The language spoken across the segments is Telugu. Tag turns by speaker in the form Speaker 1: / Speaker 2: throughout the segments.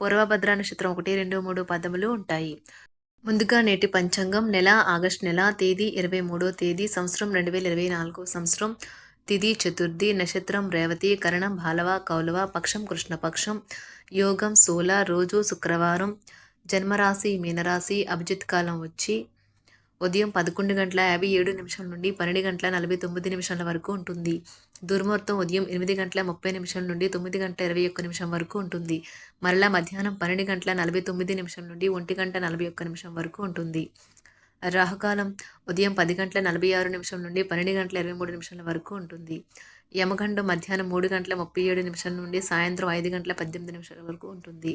Speaker 1: పూర్వభద్ర నక్షత్రం ఒకటి రెండు మూడు పదములు ఉంటాయి. ముందుగా నేటి పంచాంగం నెల ఆగస్టు నెల తేదీ ఇరవై మూడో తేదీ సంవత్సరం రెండు వేల ఇరవై నాలుగో సంవత్సరం తిథి చతుర్థి నక్షత్రం రేవతి కరణం బాలవ కౌలవ పక్షం కృష్ణపక్షం యోగం సోల రోజు శుక్రవారం జన్మరాశి మీనరాశి అభిజిత్ కాలం వచ్చి ఉదయం పదకొండు గంటల యాభై ఏడు నిమిషం నుండి పన్నెండు గంటల నలభై తొమ్మిది నిమిషాల వరకు ఉంటుంది. దుర్ముహూర్తం ఉదయం ఎనిమిది గంటల ముప్పై నిమిషం నుండి తొమ్మిది గంటల ఇరవై ఒక్క నిమిషం వరకు ఉంటుంది. మరలా మధ్యాహ్నం పన్నెండు గంటల నలభై తొమ్మిది నిమిషం నుండి ఒంటి గంట నలభై ఒక్క నిమిషం వరకు ఉంటుంది. రాహుకాలం ఉదయం పది గంటల నలభై ఆరు నిమిషం నుండి పన్నెండు గంటల ఇరవై మూడు నిమిషాల వరకు ఉంటుంది. యమగండం మధ్యాహ్నం మూడు గంటల ముప్పై ఏడు నిమిషాల నుండి సాయంత్రం ఐదు గంటల పద్దెనిమిది నిమిషాల వరకు ఉంటుంది.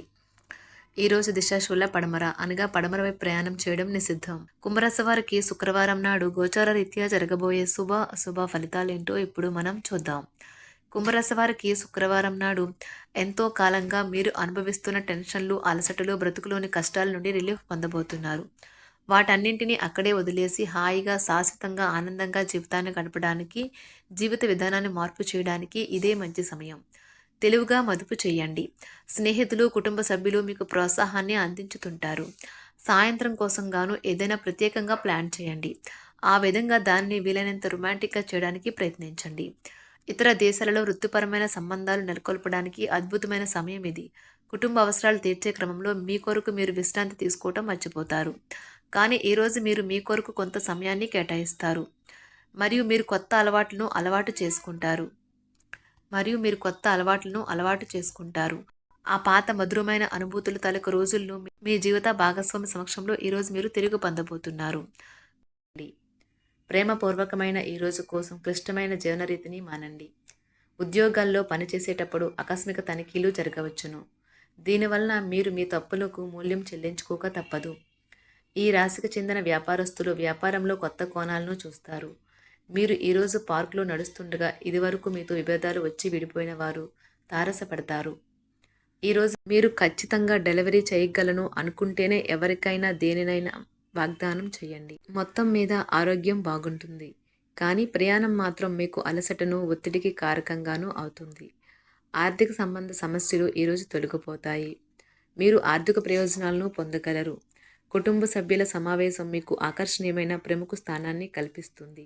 Speaker 1: ఈ రోజు దిశాశూల పడమర అనగా పడమర వైపు ప్రయాణం చేయడం నిషిద్ధం. కుంభరాశి వారికి శుక్రవారం నాడు గోచార రీత్యా జరగబోయే శుభ అశుభ ఫలితాలేంటో ఇప్పుడు మనం చూద్దాం. కుంభరాశి వారికి శుక్రవారం నాడు ఎంతో కాలంగా మీరు అనుభవిస్తున్న టెన్షన్లు అలసటలు బ్రతుకులోని కష్టాల నుండి రిలీఫ్ పొందబోతున్నారు. వాటన్నింటినీ అక్కడే వదిలేసి హాయిగా శాశ్వతంగా ఆనందంగా జీవితాన్ని గడపడానికి జీవిత విధానాన్ని మార్పు చేయడానికి ఇదే మంచి సమయం. తెలివిగా మదుపు చేయండి. స్నేహితులు కుటుంబ సభ్యులు మీకు ప్రోత్సాహాన్ని అందించుతుంటారు. సాయంత్రం కోసం గాను ఏదైనా ప్రత్యేకంగా ప్లాన్ చేయండి. ఆ విధంగా దాన్ని వీలైనంత రొమాంటిక్గా చేయడానికి ప్రయత్నించండి. ఇతర దేశాలలో వృత్తిపరమైన సంబంధాలు నెలకొల్పడానికి అద్భుతమైన సమయం ఇది. కుటుంబ అవసరాలు తీర్చే క్రమంలో మీ కొరకు మీరు విశ్రాంతి తీసుకోవటం మర్చిపోతారు. కానీ ఈరోజు మీరు మీ కొరకు కొంత సమయాన్ని కేటాయిస్తారు. మరియు మీరు కొత్త అలవాట్లను అలవాటు చేసుకుంటారు. మరియు మీరు కొత్త అలవాట్లను అలవాటు చేసుకుంటారు. ఆ పాత మధురమైన అనుభూతులు తలకు రోజుల్లో మీ జీవిత భాగస్వామి సమక్షంలో ఈరోజు మీరు తిరిగి పొందబోతున్నారు. ప్రేమపూర్వకమైన ఈ రోజు కోసం క్లిష్టమైన జీవనరీతిని మానండి. ఉద్యోగాల్లో పనిచేసేటప్పుడు ఆకస్మిక తనిఖీలు జరగవచ్చును. దీనివలన మీరు మీ తప్పులకు మూల్యం చెల్లించుకోక తప్పదు. ఈ రాశికి చెందిన వ్యాపారస్తులు వ్యాపారంలో కొత్త కోణాలను చూస్తారు. మీరు ఈరోజు పార్కులో నడుస్తుండగా ఇదివరకు మీతో విభేదాలు వచ్చి విడిపోయిన వారు తారసపడతారు. ఈరోజు మీరు ఖచ్చితంగా డెలివరీ చేయగలను అనుకుంటేనే ఎవరికైనా దేనినైనా వాగ్దానం చేయండి. మొత్తం మీద ఆరోగ్యం బాగుంటుంది. కానీ ప్రయాణం మాత్రం మీకు అలసటను ఒత్తిడికి కారకంగానూ అవుతుంది. ఆర్థిక సంబంధ సమస్యలు ఈరోజు తొలగిపోతాయి. మీరు ఆర్థిక ప్రయోజనాలను పొందగలరు. కుటుంబ సభ్యుల సమావేశం మీకు ఆకర్షణీయమైన ప్రముఖ స్థానాన్ని కల్పిస్తుంది.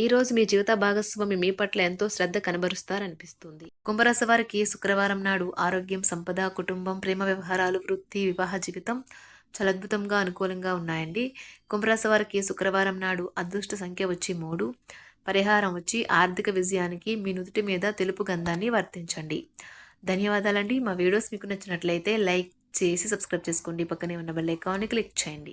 Speaker 1: ఈరోజు మీ జీవిత భాగస్వామి మీ పట్ల ఎంతో శ్రద్ధ కనబరుస్తారనిపిస్తుంది. కుంభరాశి వారికి శుక్రవారం నాడు ఆరోగ్యం సంపద కుటుంబం ప్రేమ వ్యవహారాలు వృత్తి వివాహ జీవితం చాలా అద్భుతంగా అనుకూలంగా ఉన్నాయండి. కుంభరాశి వారికి శుక్రవారం నాడు అదృష్ట సంఖ్య వచ్చి మూడు. పరిహారం వచ్చి ఆర్థిక విజయానికి మీ నుదుటి మీద తెలుపు గంధాన్ని వర్తించండి. ధన్యవాదాలండి. మా వీడియోస్ మీకు నచ్చినట్లయితే లైక్ చేసి సబ్స్క్రైబ్ చేసుకోండి. పక్కనే ఉన్న బెల్ ఐకాన్ని క్లిక్ చేయండి.